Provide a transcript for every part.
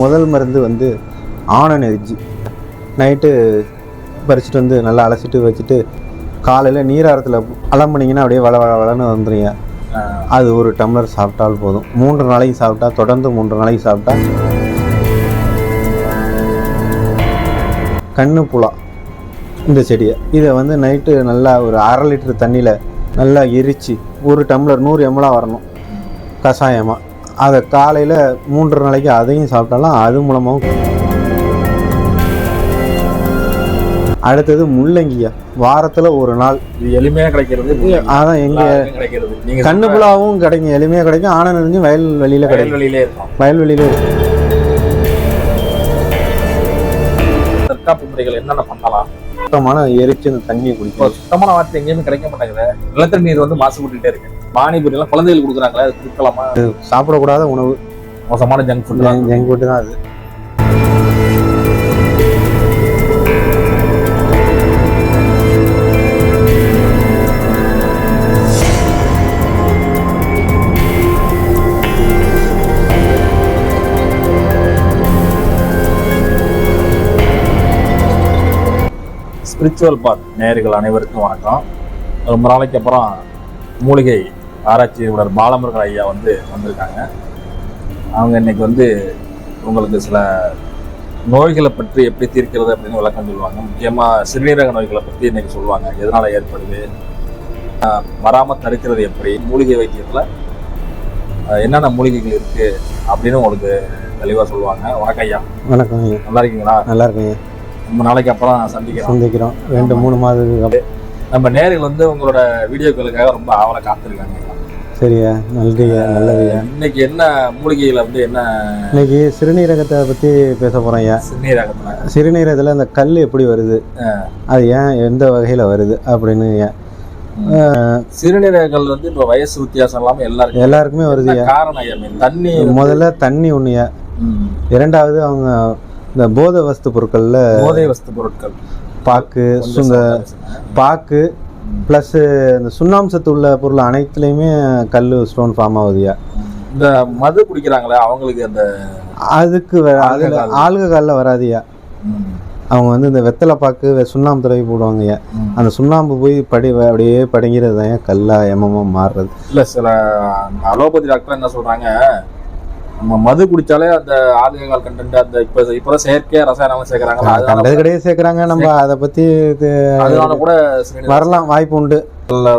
முதல் மருந்து வந்து ஆணன் எரிஜி. நைட்டு பறிச்சுட்டு வந்து நல்லா அலசிட்டு வச்சுட்டு காலையில் நீராரத்தில் அலம்பினீங்கன்னா அப்படியே வள வள வளன்னு வந்துடுங்க அது ஒரு டம்ளர் சாப்பிட்டால் போதும். மூன்று நாளைக்கு சாப்பிட்டா தொடர்ந்து மூன்று நாளைக்கு சாப்பிட்டா கண்ணு புலா இந்த செடியை. இதை வந்து நைட்டு நல்லா ஒரு அரை லிட்டர் தண்ணியில் நல்லா எரித்து ஒரு டம்ளர் நூறு எம்எலாக வரணும். கஷாயமாக அதை காலையில் மூன்று நாளைக்கு அதையும் சாப்பிட்டாலும் அது மூலமாகவும் அடுத்தது முள்ளங்கியா. வாரத்தில் ஒரு நாள். இது எளிமையா கிடைக்கிறது. அதான் எங்கே எல்லாருக்கும் கிடைக்கிறது. கண்ணு புலாவும் கிடைக்கும். எளிமையாக கிடைக்கும். ஆனால் நிறைஞ்சு வயல் வெளியில் கிடைக்கும். வயல்வெளியிலே இருக்கும். வயல்வெளியில இருக்கு. தற்காப்பு முறைகள் என்னென்ன பண்ணலாம்? சுத்தமான எரிச்சு அந்த தண்ணியை குடிக்கும் சுத்தமான வார்த்தை எங்கேயுமே கிடைக்க மாட்டேங்குது. நிலத்தடி நீர் வந்து மாசுபட்டுட்டே இருக்கு. பானிபூரி எல்லாம் குழந்தைகளுக்கு கொடுக்குறாங்களே அது கொடுக்கலாமா? சாப்பிடக்கூடாத உணவு. மோசமான ஜங்க் ஃபுட் ஜங்க் ஃபுட்டு தான் அது. ஸ்பிரிச்சுவல் பாத் நேயர்கள் அனைவருக்கும் வணக்கம். ரொம்ப நாளைக்கு அப்புறம் மூலிகை ஆராய்ச்சி நிபுணர் பாலமுருகன் ஐயா வந்து வந்திருக்காங்க. அவங்க இன்னைக்கு வந்து உங்களுக்கு சில நோய்களை பற்றி எப்படி தீர்க்கிறது அப்படின்னு விளக்கம் சொல்லுவாங்க. முக்கியமாக சிறுநீரக நோய்களை பற்றி இன்னைக்கு சொல்லுவாங்க. எதனால் ஏற்படுது? ஆஹ் வராம தடுக்கிறது எப்படி? மூலிகை வைத்தியத்தில் என்னென்ன மூலிகைகள் இருக்கு அப்படின்னு உங்களுக்கு தெளிவாக சொல்லுவாங்க. வணக்கம் ஐயா. வணக்கம் நல்லா இருக்கீங்களா? நல்லா இருக்குங்க ரொம்ப நாளைக்கு அப்புறம் சந்திக்கிறோம். சந்திக்கிறோம். ரெண்டு மூணு மாதத்துக்கு நம்ம நேரில் வந்து உங்களோட வீடியோக்களுக்காக ரொம்ப ஆவலை காத்திருக்காங்க. சரியா நன்றியா நல்லதுயா இன்னைக்கு என்ன மூலிகையில வந்து என்ன? இன்னைக்கு சிறுநீரகத்தை பற்றி பேச போகிறோம் ஐயா. சிறுநீரகத்துல. சிறுநீரகத்தில் அந்த கல் எப்படி வருது? அது ஏன் எந்த வகையில் வருது அப்படின்னு ஏன் சிறுநீரகங்கள் வந்து இப்போ வயசு வித்தியாசம் இல்லாம எல்லாருக்கும் எல்லாருக்குமே வருது காரணம் தண்ணி முதல்ல தண்ணி ஒன்றுயா இரண்டாவது அவங்க இந்த போதை வஸ்து பொருட்களில் போதை வஸ்து பொருட்கள் பாக்கு சந்தோஷம். பாக்கு ப்ளஸ்ஸு இந்த சுண்ணாம்சத்து உள்ள பொருள் அனைத்துலேயுமே கல் ஸ்டோன் ஃபார்ம் ஆகுதுயா இந்த மது குடிக்கிறாங்களே அவங்களுக்கு அந்த அதுக்கு அதுல ஆல்கஹால். ஆல்கஹாலில் வராதுயா அவங்க வந்து இந்த வெத்தலை பாக்கு சுண்ணாம்பு தடவி போடுவாங்கய்யா. அந்த சுண்ணாம்பு போய் படி அப்படியே படிங்கிறது தான் கல்லா எமமா மாறுறது இல்ல சில அலோபதி டாக்டர் என்ன சொல்றாங்க நம்ம மது குடிச்சாலே அந்த ஆல்கஹால் கண்டென்ட் அந்த இப்ப இப்பதான் செயற்கையா ரசாயனம் சேர்க்கறாங்க. அதனால கிடையாது சேர்க்குறாங்க. நம்ம அதை பற்றி அதனால கூட வரலாம் வாய்ப்பு உண்டு.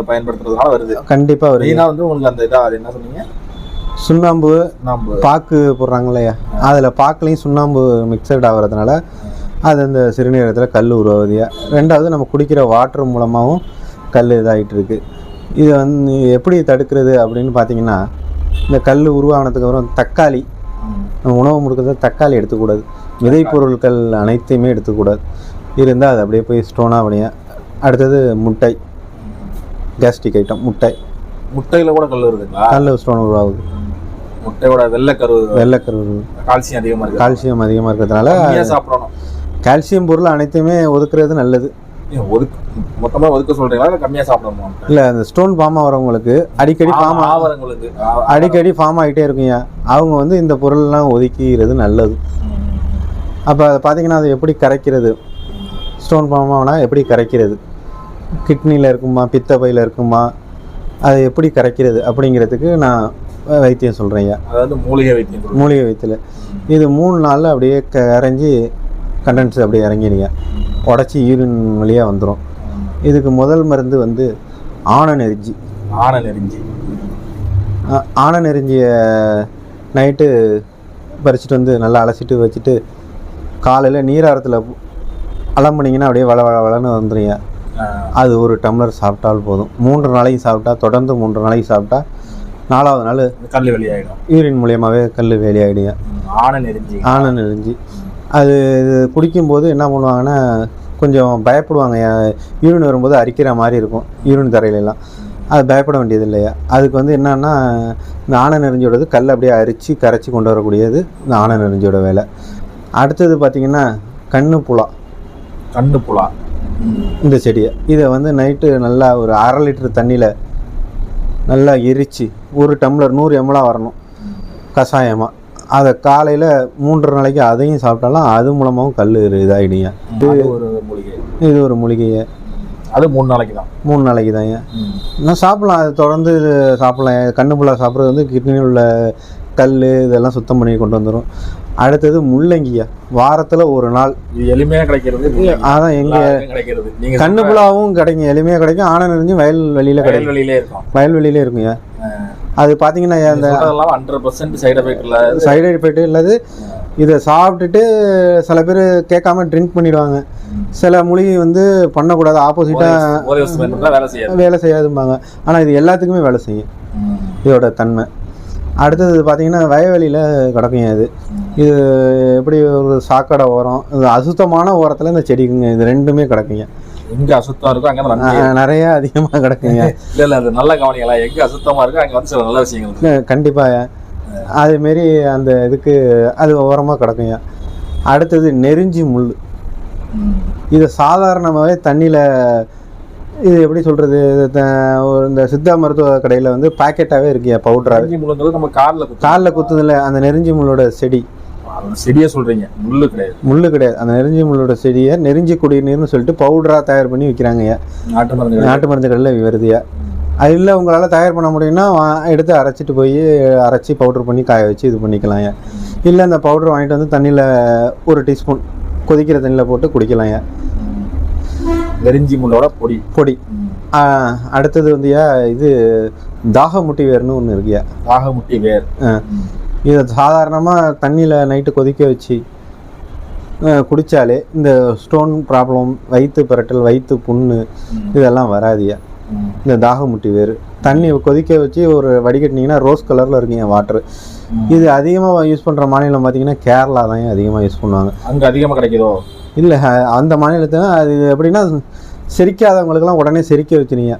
பயன்படுத்துறதுனால வருது. கண்டிப்பாக வருது. மெயினா வந்து உங்களுக்கு அந்த இதா அது என்ன சொன்னீங்க? சுண்ணாம்பு பாக்கு போடுறாங்க இல்லையா அதில் பாக்குலையும் சுண்ணாம்பு மிக்சட் ஆகுறதுனால அது அந்த சிறுநீரகத்தில் கல் உருவாகுதியா ரெண்டாவது நம்ம குடிக்கிற வாட்டர் மூலமாகவும் கல் இதாகிட்டு இருக்கு. இதை வந்து எப்படி தடுக்கிறது அப்படின்னு பார்த்தீங்கன்னா இந்த கல் உருவானதுக்கு அப்புறம் தக்காளி. உணவு முடுக்கிறத தக்காளி எடுத்துக்கூடாது. விதை பொருட்கள் அனைத்தையுமே எடுத்துக்கூடாது. இருந்தால் அது அப்படியே போய் ஸ்டோனாக அப்படியே. அடுத்தது முட்டை. கேஸ்ட்ரிக் ஐட்டம் முட்டை. முட்டையில கூட கல் இருக்குங்களா? கல் ஸ்டோன் உருவாகுது. முட்டையோட வெள்ளைக்கரு வெள்ளைக்கரு கால்சியம் அதிகமா இருக்கு. கால்சியம் அதிகமாக இருக்கிறதுனால சாப்பிடணும். கால்சியம் பொருள் அனைத்தையுமே ஒதுக்குறது நல்லது. ஒதுக்கு மொத்தமா ஒதுக்க சொல்றீங்களா? இல்ல கம்மியா சாப்பிடணும்? இல்லை அந்த ஸ்டோன் ஃபார்ம் ஆகிறவங்களுக்கு அடிக்கடி ஃபார்ம் ஆவரங்களுக்கு. அடிக்கடி ஃபார்ம் ஆகிட்டே இருக்குங்க அவங்க வந்து இந்த பொருள்லாம் ஒதுக்கிறது நல்லது. அப்போ அதை பார்த்தீங்கன்னா அதை எப்படி கரைக்கிறது? ஸ்டோன் ஃபார்ம் ஆகுனா எப்படி கரைக்கிறது? கிட்னியில் இருக்குமா? பித்தப்பையில் இருக்குமா? அதை எப்படி கரைக்கிறது அப்படிங்கிறதுக்கு நான் வைத்தியம் சொல்கிறேங்க அதாவது மூலிகை வைத்தியம். மூலிகை வைத்தியில் இது மூணு நாளில் அப்படியே கரைஞ்சி கண்டென்ஸ் அப்படியே இறங்கிடுங்க. உடச்சி யூரின் வழியாக வந்துடும் இதுக்கு முதல் மருந்து வந்து ஆண நெறிஞ்சி. ஆன நெறிஞ்சி. ஆ- ஆண நெறிஞ்சிய நைட்டு பறிச்சுட்டு வந்து நல்லா அலசிட்டு வச்சுட்டு காலையில் நீராரத்தில் அலம்பினீங்கன்னா அப்படியே வள வள வளன்னு வந்துடுங்க அது ஒரு டம்ளர் சாப்பிட்டால் போதும். மூன்று நாளைக்கு சாப்பிட்டா தொடர்ந்து மூன்று நாளைக்கு சாப்பிட்டா நாலாவது நாள் கல் வெளியாயிடும். யூரின் மூலியமாகவே கல் வேலையாயிடுங்க ம், ஆன நெறிஞ்சி. ஆண நெறிஞ்சி. அது இது குடிக்கும்போது என்ன பண்ணுவாங்கன்னா கொஞ்சம் பயப்படுவாங்க. யூரின் வரும்போது அரிக்கிற மாதிரி இருக்கும் யூரின் தரையிலலாம். அது பயப்பட வேண்டியது இல்லையா அதுக்கு வந்து என்னன்னா இந்த ஆணை நெறிஞ்சோடது கல் அப்படியே அரித்து கரைச்சி கொண்டு வரக்கூடியது இந்த ஆணை நெறிஞ்சோட வேலை. அடுத்தது பார்த்திங்கன்னா கண்ணு புலா கண்டு புலா இந்த செடியை. இதை வந்து நைட்டு நல்லா ஒரு அரை லிட்டர் தண்ணியில் நல்லா எரித்து ஒரு டம்ளர் நூறு எம்எலாக வரணும். கஷாயமாக அதை காலையில் மூன்றரை நாளைக்கு அதையும் சாப்பிட்டாலும் அது மூலமாகவும் கல் இதாகிடுங்க அது ஒரு மூலிகை. இது ஒரு மூலிகையை. அது மூணு நாளைக்கு தான். மூணு நாளைக்கு தாங்க நான் சாப்பிடலாம். அது தொடர்ந்து இது சாப்பிடலாம். கண்ணு புல்லா சாப்பிட்றது வந்து கிட்னியில் உள்ள கல் இதெல்லாம் சுத்தம் பண்ணி கொண்டு வந்துடும் அடுத்தது முள்ளங்கியா. வாரத்தில் ஒரு நாள். எளிமையா கிடைக்கிறது. அதான் எங்கே கிடைக்கிறது. கண்ணு புலாவும் கிடைக்கும். எளிமையாக கிடைக்கும். ஆன நிறைஞ்சு வயல் வெளியில் கிடைக்கும். வயல்வெளியிலே இருக்கும். வயல்வெளியிலே இருக்குங்க அது பார்த்தீங்கன்னா அந்த ஹண்ட்ரட் பர்சன்ட் சைடு எஃபெக்ட் இல்ல. சைடு எஃபெக்ட் இல்லாது. இதை சாப்பிட்டுட்டு சில பேர் கேட்காம ட்ரிங்க் பண்ணிடுவாங்க. சில மூலிகை வந்து பண்ணக்கூடாது. ஆப்போசிட்டாக வேலை செய்யாதும்பாங்க. ஆனால் இது எல்லாத்துக்குமே வேலை செய்யும். இதோட தன்மை. அடுத்தது பார்த்தீங்கன்னா வயல்வெளியில் கிடக்குங்க இது. இது எப்படி ஒரு சாக்கடை ஓரம் இது அசுத்தமான ஓரத்தில் இந்த செடிக்குங்க இது ரெண்டுமே கிடக்குங்க. எங்க அசுத்தம் இருக்கோ அங்க நிறைய அதிகமாக கிடக்குங்க. இல்ல இல்ல அது நல்ல கவனிங்களா? எங்க அசுத்தமா இருக்கோ அங்க வந்து சில நல்ல விஷயங்கள். கண்டிப்பாக அதேமாரி அந்த இதுக்கு அது ஓரமாக கிடக்குங்க. அடுத்தது நெருஞ்சி முள். இதை சாதாரணமாகவே தண்ணியில் இது எப்படி சொல்கிறது இந்த சித்தா மருத்துவ கடையில் வந்து பாக்கெட்டாகவே இருக்குங்க பவுடராகவே நெருஞ்சி முள்ளுங்கிறது நம்ம கார்ல குத்து காலில் குத்துதில்ல அந்த நெருஞ்சி முள்ளோட செடி. அது செடியே சொல்றீங்க. முள்ளு கிடையாது. முள்ளு கிடையாது. அந்த நெருஞ்சி முள்ளோட செடியை நெருஞ்சி குடிநீர்னு சொல்லிட்டு பவுடராக தயார் பண்ணி விற்கிறாங்கய்யா நாட்டு மருந்து. நாட்டு மருந்து கடையில் வருதுயா அது இல்லை உங்களால் தயார் பண்ண முடியும்னா எடுத்து அரைச்சிட்டு போய் அரைச்சி பவுடர் பண்ணி காய வச்சு இது பண்ணிக்கலாம்யா இல்லை அந்த பவுடர் வாங்கிட்டு வந்து தண்ணியில் ஒரு டீஸ்பூன் கொதிக்கிற தண்ணியில் போட்டு குடிக்கலாம்யா நெருஞ்சி முள்ளோட பொடி. பொடி. அடுத்தது வந்துயா இது தாகமுட்டி வேர்னு ஒன்று இருக்குயா தாகமுட்டி வேர். இதை சாதாரணமாக தண்ணியில் நைட்டு கொதிக்க வச்சு குடித்தாலே இந்த ஸ்டோன் ப்ராப்ளம் வயிற்று பிரட்டல் வயிற்று புண்ணு. இதெல்லாம் வராதியா. இந்த தாகமுட்டி வேறு தண்ணி கொதிக்க வச்சு ஒரு வடிகட்டினீங்கன்னா ரோஸ் கலரில் இருக்குங்க வாட்டர். இது அதிகமாக யூஸ் பண்ணுற மாநிலம் பார்த்தீங்கன்னா கேரளா தான் அதிகமாக யூஸ் பண்ணுவாங்க. அங்க அதிகமா கிடைக்குதோ? இல்லை அந்த மாநிலத்தில் அது எப்படின்னா செரிக்காதவங்களுக்கெல்லாம் உடனே செரிக்க வச்சுனீங்க.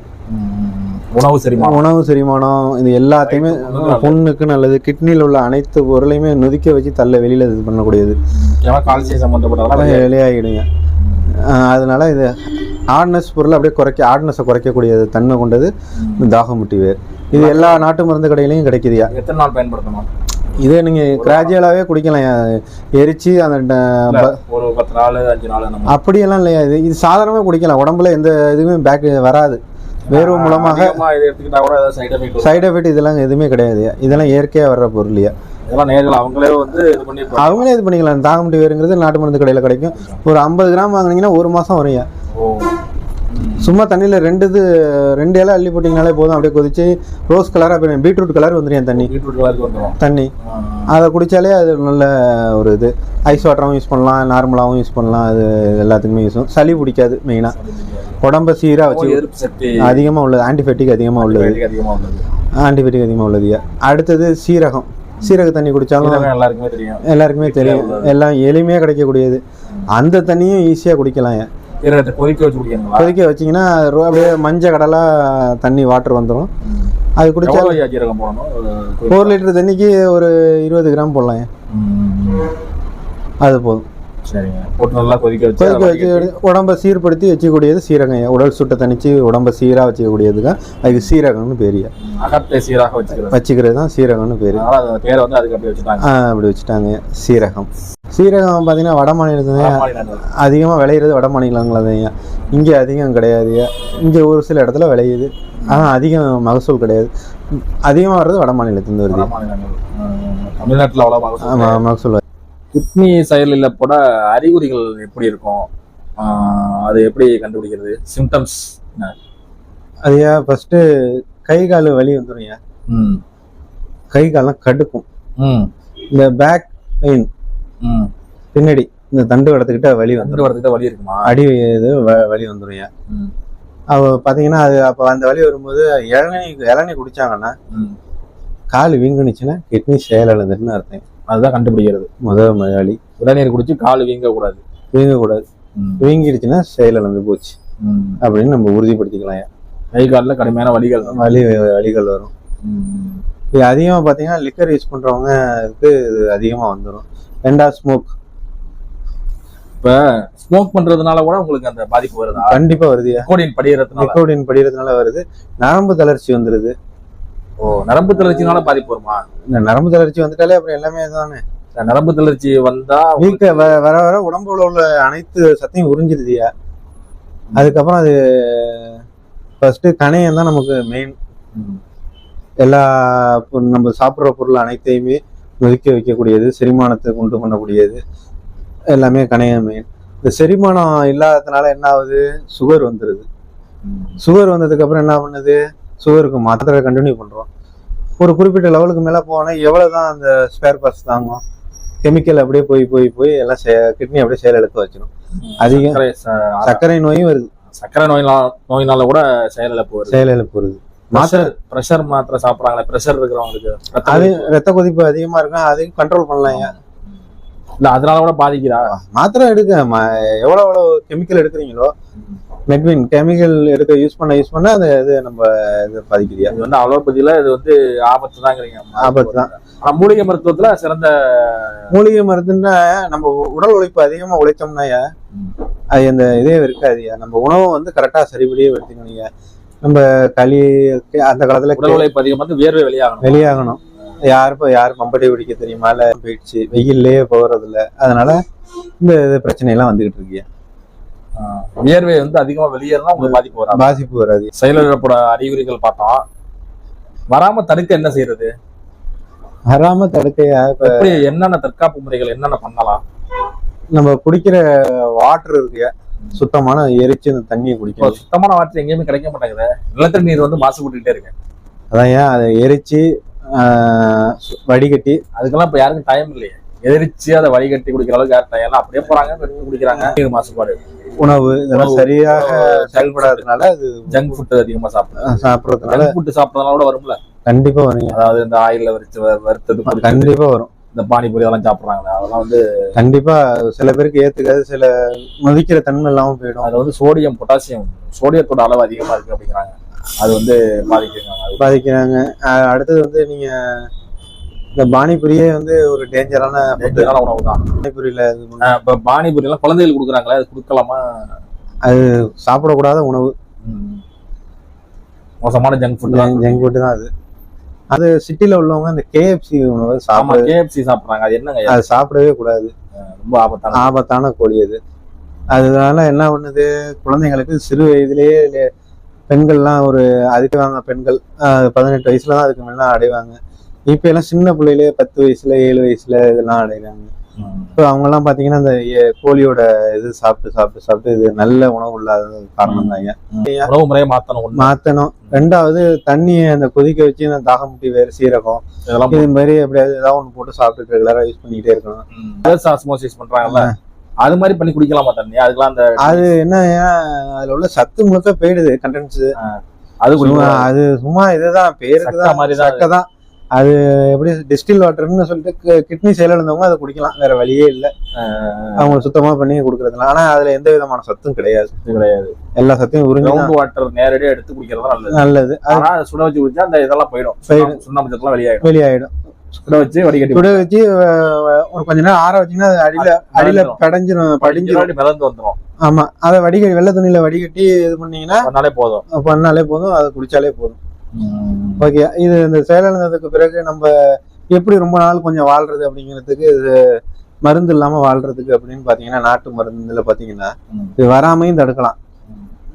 உணவு சரிமா உணவு செரிமானம் இது எல்லாத்தையுமே புண்ணுக்கு நல்லது கிட்னியில் உள்ள அனைத்து பொருளையுமே நொதிக்க வச்சு தள்ள வெளியில் இது பண்ணக்கூடியது. ஏன்னா கால்சியம் வெளியாகிடுங்க அதனால இது ஆட்னஸ் பொருள் அப்படியே குறைக்க ஆட்னஸை குறைக்கக்கூடியது தன்மை கொண்டது இந்த தாகமுட்டி வேர் இது எல்லா நாட்டு மருந்து கடையிலையும் கிடைக்குதுயா? எத்தனை நாள் பயன்படுத்தணும்? இதே நீங்கள் கிராஜுவலாகவே குடிக்கலாம். எரிச்சு அந்த ஒரு பத்து நாள் அஞ்சு நாள் அப்படியெல்லாம் இல்லையா? இது இது சாதாரணமாக குடிக்கலாம். உடம்புல எந்த இதுவுமே பேக் வராது. வேர்வை மூலமாக சைடு எஃபெக்ட் இதெல்லாம் எதுவுமே கிடையாது. இதெல்லாம் இயற்கையாக வர்ற பொருளியா அவங்களே வந்து அவங்களே இது பண்ணிக்கலாம். தாகமுட்டி வேருங்கிறது நாட்டு மருந்து கடையில் கிடைக்கும். ஒரு ஐம்பது கிராம் வாங்குனீங்கன்னா ஒரு மாதம் வரையும் ஓ. சும்மா தண்ணியில் ரெண்டு இது ரெண்டு இலை அள்ளி போட்டிங்கனாலே போதும். அப்படியே கொதிச்சு ரோஸ் கலராக போயிடும் பீட்ரூட் கலர் வந்துடும் தண்ணி. பீட்ரூட் கலருக்கு வந்துடும் தண்ணி. அதை குடித்தாலே அது நல்ல ஒரு இது. ஐஸ் வாட்டராகவும் யூஸ் பண்ணலாம் நார்மலாகவும் யூஸ் பண்ணலாம். அது எல்லாத்துக்குமே யூஸ் ஆகும். சளி பிடிக்காது மெயினாக உடம்ப சீராக வச்சு அதிகமாக உள்ளது. ஆன்டிபயோட்டிக் அதிகமாக உள்ளது. ஆன்டிபயோட்டிக் அதிகமாக உள்ளது. அடுத்தது சீரகம். சீரக தண்ணி குடித்தாலும் எல்லாருக்குமே தெரியும். எல்லாருக்குமே தெரியும். எல்லாம் எளிமையாக கிடைக்கக்கூடியது. அந்த தண்ணியும் ஈஸியாக குடிக்கலாம் ஏன் கொதிக்க வச்சு குடிக்கணுங்களா? கொதிக்க வச்சிங்கன்னா ரொ- அப்படியே மஞ்சள் கடலாக தண்ணி வாட்டர் வந்துடும் அது குடிச்சா சீரகம் போடணும்? ஒரு லிட்டர் தண்ணிக்கு ஒரு இருபது கிராம் போடலாம். அது போதும். சரிங்க. போட்டு நல்லா கொதிக்க வச்சு கொதிக்க அதை வச்சு உடம்ப சீர்படுத்தி வச்சுக்கூடியது சீரகம். உடல் சுட்டை தணிச்சு உடம்ப சீராக வச்சுக்கக்கூடியதுக்கு அதுக்கு சீரகம்னு பேரியா அகத்தை சீராக வச்சுக்கிறது. வச்சுக்கிறது தான் சீரகம்னு பேர். பேரை வந்து அதுக்கு அப்படியே வச்சுட்டாங்க. அப்படி வச்சுட்டாங்க. சீரகம். சீரகம் பார்த்தீங்கன்னா வட மாநிலத்துல. அதிகமாக விளையிறது வட மாநிலங்களில் தான் இங்கே அதிகம் கிடையாது இங்கே ஒரு சில இடத்துல விளையுது. ஆனால் அதிகம் மகசூல் கிடையாது. அதிகமாக வர்றது வட மாநிலத்துலேருந்து வருது. தமிழ்நாட்டுல அவ்வளோ மகசூல் கிட்னி செயலில் போட அறிகுறிகள் எப்படி இருக்கும்? அது எப்படி கண்டுபிடிக்கிறது? சிம்டம்ஸ் அதையா? ஃபஸ்ட்டு கை கால் வலி வந்துடும்யா ம். கை கால்லாம் கடுக்கும். ம். இந்த பேக் பெயின் ம். பின்னாடி இந்த தண்டு வடத்துக்கிட்ட வலி வந்துடும் ரெண்டு வரதுக்கிட்ட வலி இருக்குமா? அடி இது வலி வந்துடும்யா ம். அவ பார்த்தீங்கன்னா அது அப்போ அந்த வலி வரும்போது இளநீ இளநீ குடிச்சாங்கன்னா கால் வீங்குனுச்சுன்னா கிட்னி செயலிழந்துட்டுன்னு அர்த்தம் அதுதான் கண்டுபிடிக்கிறது. முதல் மலையாளி. இளநீர் குடிச்சு கால் வீங்க கூடாது வீங்கக்கூடாது. ம். வீங்கிடுச்சுன்னா செயலிழந்து போச்சு. அப்படின்னு நம்ம உறுதிப்படுத்திக்கலாம். கை காலில் கடுமையான வலிகள். வலி வலிகள் வரும். இது அதிகமாக பார்த்தீங்கன்னா லிக்கர் யூஸ் பண்ணுறவங்களுக்கு இது அதிகமாக வந்துடும் ரெண்டா ஸ்மோக் இப்ப ஸ்மோக் பண்றதுனால கூட உங்களுக்கு அந்த பாதிப்பு வருதா? கண்டிப்பாக வருதுயா கோடின் படியறதுனால. நிக்கோடின் படிக்கிறதுனால வருது. நரம்பு தளர்ச்சி வந்துடுது ஓ நரம்பு தளர்ச்சினால பாதிப்பு வருமா? இந்த நரம்பு தளர்ச்சி வந்துட்டாலே அப்புறம் எல்லாமே தானே நரம்பு தளர்ச்சி வந்தா வீக்க வர வர உடம்புல உள்ள அனைத்து சத்தையும் உறிஞ்சிருதியா? அதுக்கப்புறம் அது ஃபர்ஸ்ட் கணையம் தான் நமக்கு மெயின் எல்லா நம்ம சாப்பிட்ற பொருள் அனைத்தையுமே கொதிக்க வைக்கக்கூடியது செரிமானத்தை கொண்டு பண்ணக்கூடியது. எல்லாமே கணையம் மெயின் இந்த செரிமானம் இல்லாததுனால என்ன ஆகுது? சுகர் வந்துடுது. சுகர் வந்ததுக்கு அப்புறம் என்ன பண்ணுது? சுகருக்கு மாத்திரை கண்டினியூ பண்றோம். ஒரு குறிப்பிட்ட லெவலுக்கு மேல போனா எவ்வளவுதான் அந்த ஸ்பேர் பார்ட்ஸ் தாங்கும். கெமிக்கல் அப்படியே போய் போய் போய் எல்லாம் கிட்னி அப்படியே செயலிழக்க வச்சிடும் அதிகம் சர்க்கரை நோயும் வருது. சர்க்கரை நோயினால நோயினால கூட செயலிழப்பு வருது. செயலிழப்பு வருது. மாத்திரை பிரஷர் மாத்திரை சாப்பிடுறாங்களே பிரஷர் இருக்கிறவங்களுக்கு ரத்த அது கொதிப்பு. ரத்த கொதிப்பு அதிகமா இருக்கும் அதையும் கண்ட்ரோல் பண்ணலாம் ஏன்? இல்ல அதனால கூட பாதிக்குதா? மாத்திரை எடுக்க எவ்வளவு எவ்வளவு கெமிக்கல் எடுக்கிறீங்களோ மெட்வின் கெமிக்கல் எடுக்க யூஸ் பண்ண யூஸ் பண்ண அது இது நம்ம இது பாதிக்குதியா இது வந்து அலோபதியில இது வந்து ஆபத்து தாங்கிறீங்க ஆபத்து தான் ஆனா மூலிகை மருத்துவத்துல சிறந்த மூலிகை மருந்துன்னா நம்ம உடல் உழைப்பு அதிகமா உழைச்சோம்னா அது அந்த இதே இருக்காதுயா நம்ம உணவை வந்து கரெக்டா சரிபடியே எடுத்துக்கணுங்க நம்ம களி அந்த காலத்துல உடல் உழைப்பு அதிகம் வந்து வேர்வை வெளியாகணும். வெளியாகணும். யாரு இப்போ யாரு பம்பட்டி பிடிக்க தெரியுமா? இல்ல போயிடுச்சு. வெயில்லயே போறது இல்ல அதனால இந்த இது பிரச்சனை எல்லாம் வந்துகிட்டு இருக்கியா வியர்வை வந்து அதிகமா வெளியேறினா உங்களுக்கு பாதிப்பு வராது. பாதிப்பு வராது. செயலிழப்போட அறிகுறிகள் பார்த்தோம் வராம தடுக்க என்ன செய்யறது? வராம எப்படி என்னென்ன தற்காப்பு முறைகள் என்னென்ன பண்ணலாம்? நம்ம குடிக்கிற வாட்டர் இருக்கு. சுத்தமான எரிச்சு அந்த தண்ணியை இப்போ குடிக்கணும் சுத்தமான வாட்டர் எங்கேயுமே கிடைக்க மாட்டேங்குது. நிலத்தடி நீர் வந்து மாசுபட்டுட்டே இருக்கு. அதான் ஏன்? அதை எரிச்சு வடிகட்டி. அதுக்கெல்லாம் இப்ப யாருக்கும் டைம் இல்லையே. எதிர்த்து அதை வடிகட்டி குடிக்கிற அளவுக்கு யார்? எல்லாம் அப்படியே போறாங்க குடிக்கிறாங்க. நீர் மாசுபாடு. உணவு இதெல்லாம். சரியாக செயல்படாததுனால அது ஜங்க் ஃபுட் அதிகமா சாப்பிடுறாங்க சாப்பிடறதுனால ஃபுட் சாப்பிடறதுனால கூட வரும்ல? கண்டிப்பா வருங்க. அதாவது இந்த ஆயில்ல வரிச்சு வறுத்தது கண்டிப்பா வரும். இந்த பானிபூரி அதெல்லாம் சாப்பிடுறாங்களே அதெல்லாம் வந்து கண்டிப்பா சில பேருக்கு ஏத்துக்காது சில மதிக்கிற தன்மை இல்லாம போயிடும். அது வந்து சோடியம் பொட்டாசியம் சோடியத்தோட அளவு அதிகமா இருக்கு அப்படிங்கிறாங்க. அது வந்து பாதிக்கிறாங்க. பாதிக்கிறாங்க அடுத்தது வந்து நீங்க இந்த பானிபுரியே வந்து ஒரு டேஞ்சரான டேஞ்சரான உணவு தான் பானிபுரியில இப்ப பானிபூரி எல்லாம் குழந்தைகளுக்கு கொடுக்குறாங்களே அது கொடுக்கலாமா? சாப்பிடக்கூடாத உணவு. மோசமான ஜங்க் ஃபுட் ஜங்க் ஃபுட் தான் அது. அது சிட்டில உள்ளவங்க இந்த கேஎஃப்சி உணவை சாப்பிட கேஎஃப்சி சாப்பிடுறாங்க. அது என்னங்க அது சாப்பிடவே கூடாது. ரொம்ப ஆபத்தான ஆபத்தான கோழி அது. அதனால என்ன பண்ணுது? குழந்தைங்களுக்கு சிறு வயதிலேயே பெண்கள்லாம் ஒரு அடிவாங்க பெண்கள். ஆஹ் பதினெட்டு வயசுல தான் அதுக்கு மேலாம் அடைவாங்க. இப்ப எல்லாம் சின்ன பிள்ளையிலே பத்து வயசுல ஏழு வயசுல இதெல்லாம் அடைகிறாங்க. இப்போ அவங்கெல்லாம் பாத்தீங்கன்னா இந்த எ- கோழியோட இது சாப்பிட்டு சாப்பிட்டு சாப்பிட்டு இது நல்ல உணவு இல்லாத காரணம் தான் உணவு முறையை மாத்தணும் ஒண்ணு. மாத்தணும். ரெண்டாவது தண்ணியை அந்த கொதிக்க வச்சு அந்த தாகமுட்டி வேறு சீரகம் இதெல்லாம் இது மாதிரி எப்படியாவது ஏதாவது ஒன்று போட்டு சாப்பிட்டு ரெகுலரா யூஸ் பண்ணிக்கிட்டே இருக்கணும். ஆஸ்மோசிஸ் பண்றாங்கல்ல. அது மாதிரி பண்ணி குடிக்கலாமா தண்ணி? அதுக்கெல்லாம் அந்த அது என்ன அதுல உள்ள சத்து முழுக்க போயிடுது கண்டென்ட்ஸ் அது அது சும்மா இதுதான் பேருக்கு தான் மாதிரி தான். அது எப்படி டிஸ்டில் வாட்டர்னு சொல்லிட்டு கிட்னி செயலிழந்தவங்க அதை குடிக்கலாம். வேற வழியே இல்லை. அவங்க சுத்தமா பண்ணி கொடுக்கறதுல ஆனா அதுல எந்த விதமான சத்தும் கிடையாது. கிடையாது. எல்லா சத்தையும் உறிஞ்சி கிரவுண்ட் வாட்டர் நேரடியா எடுத்து குடிக்கிறது நல்லது. நல்லது. ஆனா சுட வச்சு குடிச்சா அந்த இதெல்லாம் போயிடும். போயிடும். சுண்ணாம்பு- வெளியாயிடும். வெளியாயிடும். சுட வச்சு வடிகட்டி சுட வச்சு ஒரு கொஞ்ச நேரம் ஆற வச்சீங்கன்னா அடியில அடியில. படைஞ்சிரும் படிஞ்சிரும். படிஞ்சிரும் மிதந்து வந்துரும். ஆமா. அதை வடிகட்டி வெள்ளை துணியில வடிகட்டி இது பண்ணீங்கன்னா அதனாலே போதும். பண்ணாலே போதும். அதை குடிச்சாலே போதும். ஓகே இது இந்த செயலிழந்ததுக்கு பிறகு நம்ம எப்படி ரொம்ப நாள் கொஞ்சம் வாழ்றது அப்படிங்கிறதுக்கு இது மருந்து இல்லாம வாழ்றதுக்கு அப்படின்னு பாத்தீங்கன்னா நாட்டு மருந்துல பாத்தீங்கன்னா ம். இது வராமையும் தடுக்கலாம்.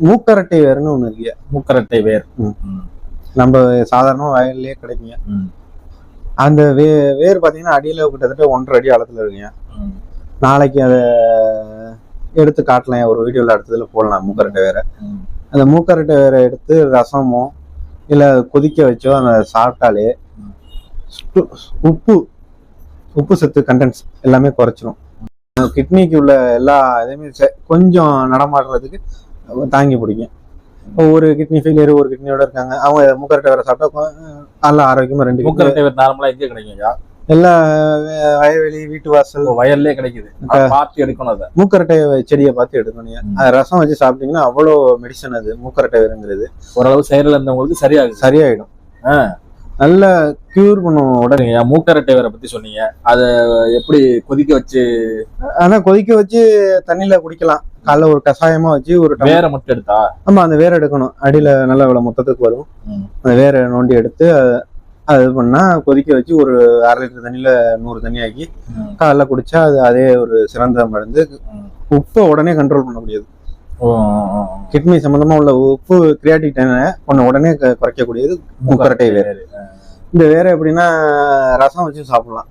மூக்கரட்டை வேறுன்னு ஒண்ணு இருக்கு மூக்கரட்டை வேர். நம்ம சாதாரண வயல்லயே கிடைக்குங்க. அந்த வே வேர் பாத்தீங்கன்னா அடியில கிட்டத்தட்ட ஒன்றரை அடி ஆழத்துல இருக்குங்க. நாளைக்கு அதை எடுத்து காட்டலாம் ஒரு வீடியோல அடுத்ததுல போடலாம் மூக்கரட்டை வேற. அந்த மூக்கரட்டை வேற எடுத்து ரசமோ இல்லை கொதிக்க வச்சோ அந்த சாப்பிட்டாலே உப்பு உப்பு சத்து கண்டென்ட்ஸ் எல்லாமே குறைச்சிரும். கிட்னிக்கு உள்ள எல்லா இதையுமே செ- கொஞ்சம் நடமாடுறதுக்கு தாங்கி பிடிக்கும். ஒரு கிட்னி ஃபெயிலியர் ஒரு கிட்னியோட இருக்காங்க. அவங்க முக்கரட்டை வேற சாப்பிட்டா நல்லா ஆரோக்கியமா ரெண்டு முக்கரட்டை நார்மலா எங்க கிடைக்கும் எல்லா வே- வயல்வெளி வீட்டு வாசல். வயல்லே கிடைக்குது. பார்த்து எடுக்கணும் அதை. மூக்கரட்டை செடியை பார்த்து எடுக்கணும். அது ரசம் வச்சு சாப்பிட்டீங்கன்னா அவ்வளோ மெடிசன் அது மூக்கரட்டை வேறுங்கிறது ஓரளவு செயலில் இருந்தவங்களுக்கு சரியாகுது. சரியாயிடும். நல்ல க்யூர் பண்ணும் உடனே. மூக்கரட்டை வேற பத்தி சொன்னீங்க. அதை எப்படி கொதிக்க வச்சு? ஆனா கொதிக்க வச்சு தண்ணியில குடிக்கலாம். காலைல ஒரு கஷாயமா வச்சு ஒரு வேற மட்டும் எடுத்தா? ஆமா அந்த வேரை எடுக்கணும். அடியில நல்ல மொத்தத்துக்கு வரும். அந்த வேரை நோண்டி எடுத்து அது- அது இது பண்ணா கொதிக்க வச்சு ஒரு அரை லிட்டர் தண்ணியில நூறு தண்ணி ஆக்கி. காலைல குடிச்சா அது அதே ஒரு சிறந்த மருந்து. உப்பை உடனே கண்ட்ரோல் பண்ண முடியாது. கிட்னி சம்பந்தமா உள்ள உப்பு கிரியாட்டிக் ஒன்று உடனே குறைக்கக்கூடியது மூக்கரட்டை வேறு. இந்த வேற எப்படின்னா ரசம் வச்சு சாப்பிடலாம்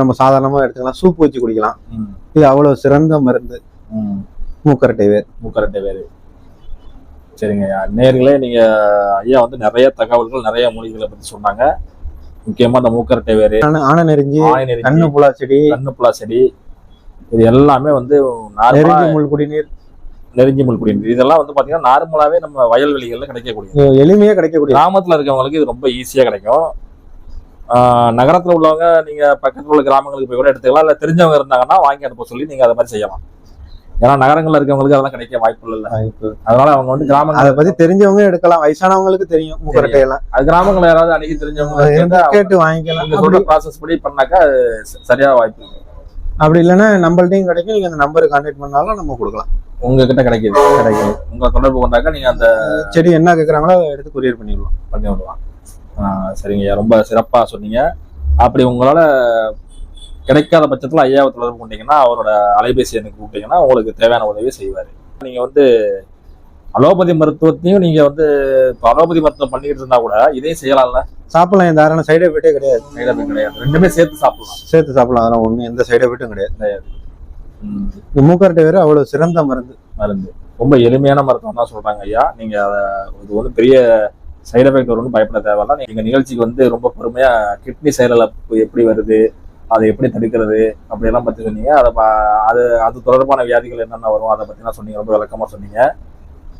நம்ம சாதாரணமா எடுத்துக்கலாம் சூப் வச்சு குடிக்கலாம் இது அவ்வளவு சிறந்த மருந்து. மூக்கரட்டை வேர் மூக்கரட்டை வேறு சரிங்க. நேர்களே நீங்க ஐயா வந்து நிறைய தகவல்கள் நிறைய மூலிகைகளை பத்தி சொன்னாங்க. முக்கியமா அந்த மூக்கரட்டை வேறு ஆன நெறிஞ்சி கண்ணு புலா செடி கண்ணுப்புலா செடி இது எல்லாமே வந்து நெருஞ்சி முள் குடிநீர். நெருஞ்சி முள் குடிநீர். இதெல்லாம் வந்து பாத்தீங்கன்னா நார்மலாவே நம்ம வயல்வெளிகள்ல கிடைக்கக்கூடிய எளிமையா கிடைக்கக்கூடிய கிராமத்துல இருக்கவங்களுக்கு இது ரொம்ப ஈஸியா கிடைக்கும். ஆஹ் நகரத்துல உள்ளவங்க நீங்க பக்கத்துல உள்ள கிராமங்களுக்கு போய் கூட எடுத்துக்கலாம். இல்ல தெரிஞ்சவங்க இருந்தாங்கன்னா வாங்கி அனுப்ப சொல்லி நீங்க அதை மாதிரி செய்யலாம். ஏன்னா நகரங்கள்ல இருக்கவங்களுக்கு அதெல்லாம் கிடைக்க வாய்ப்பு இல்லை வாய்ப்பு. அதனால அவங்க வந்து அதை கிராமங்கள் பத்தி தெரிஞ்சவங்க எடுக்கலாம். வயசானவங்களுக்கு தெரியும் மூக்கரட்டை எல்லாம். அது கிராமங்கள்ல யாராவது அணுகி தெரிஞ்சவங்க அதை கேட்டா வாங்கிக்கலாம். சொல்ற ப்ராசஸ் படி பண்ணாக்கா அது சரியா வாய்ப்பு. அப்படி இல்லைன்னா நம்மள்ட்டையும் கிடைக்கும். நீங்க அந்த நம்பருக்கு கான்டாக்ட் பண்ணாலும் நம்ம கொடுக்கலாம். உங்ககிட்ட கிடைக்குது. கிடைக்குது. உங்க தொடர்பு கொண்டாக்கா நீங்க அந்த செடி என்ன கேக்குறாங்களோ அதை எடுத்து கொரியர் பண்ணிடலாம். பண்ணி விடலாம். ஆஹ் சரிங்க ரொம்ப சிறப்பா சொன்னீங்க. அப்படி உங்களால கிடைக்காத பட்சத்துல ஐயாவை தொடர்பு கொண்டீங்கன்னா அவரோட அலைபேசி எனக்கு கூப்பிட்டீங்கன்னா உங்களுக்கு தேவையான உதவியை செய்வாரு. நீங்க வந்து அலோபதி மருத்துவத்தையும் நீங்க வந்து இப்போ அலோபதி மருத்துவம் பண்ணிக்கிட்டு இருந்தா கூட இதையும் செய்யலாம்ல? சாப்பிடலாம் எந்த தாராள சைடு எஃபெக்டே கிடையாது. சைடு எஃபெக்ட் கிடையாது. ரெண்டுமே சேர்த்து சாப்பிடலாம். சேர்த்து சாப்பிடலாம் அதெல்லாம் ஒண்ணு எந்த சைடு எஃபெக்ட்டும் கிடையாது. ம், இந்த மூக்கரட்டை வேற அவ்வளவு சிறந்த மருந்து. மருந்து. ரொம்ப எளிமையான மருத்துவம் தான் சொல்றாங்க ஐயா. நீங்க அதை இது வந்து பெரிய சைடு எஃபெக்ட் வரும்னு பயப்பட தேவையில்ல. நீங்க நிகழ்ச்சிக்கு வந்து ரொம்ப பொறுமையா கிட்னி செயலிழப்பு எப்படி வருது? அதை எப்படி தடுக்கிறது? அப்படியெல்லாம் பத்தி சொன்னீங்க. அதை அது அது தொடர்பான வியாதிகள் என்னென்ன வரும்? அதை பத்திலாம் சொன்னீங்க. ரொம்ப விளக்கமா சொன்னீங்க.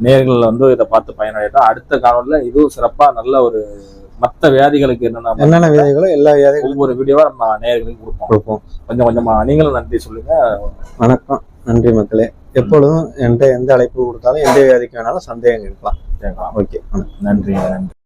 நேர்கள் வந்து இதை பார்த்து பயனடையட்டும். அடுத்த காணொலியில இதுவும் சிறப்பா நல்ல ஒரு மற்ற வியாதிகளுக்கு என்னென்ன என்னென்ன விதைகளோ எல்லா விதைகளும் ஒவ்வொரு வீடியோவா நம்ம நேர்களுக்கு கொடுப்போம். கொடுப்போம். கொஞ்சம் கொஞ்சமா நீங்களும் நன்றி சொல்லுங்க. வணக்கம். நன்றி மக்களே. எப்பொழுதும் என்கிட்ட எந்த அழைப்பு கொடுத்தாலும் எந்த வியாதிக்கு வேணாலும் சந்தேகம் இருக்கலாம். ஓகே. நன்றி நன்றி.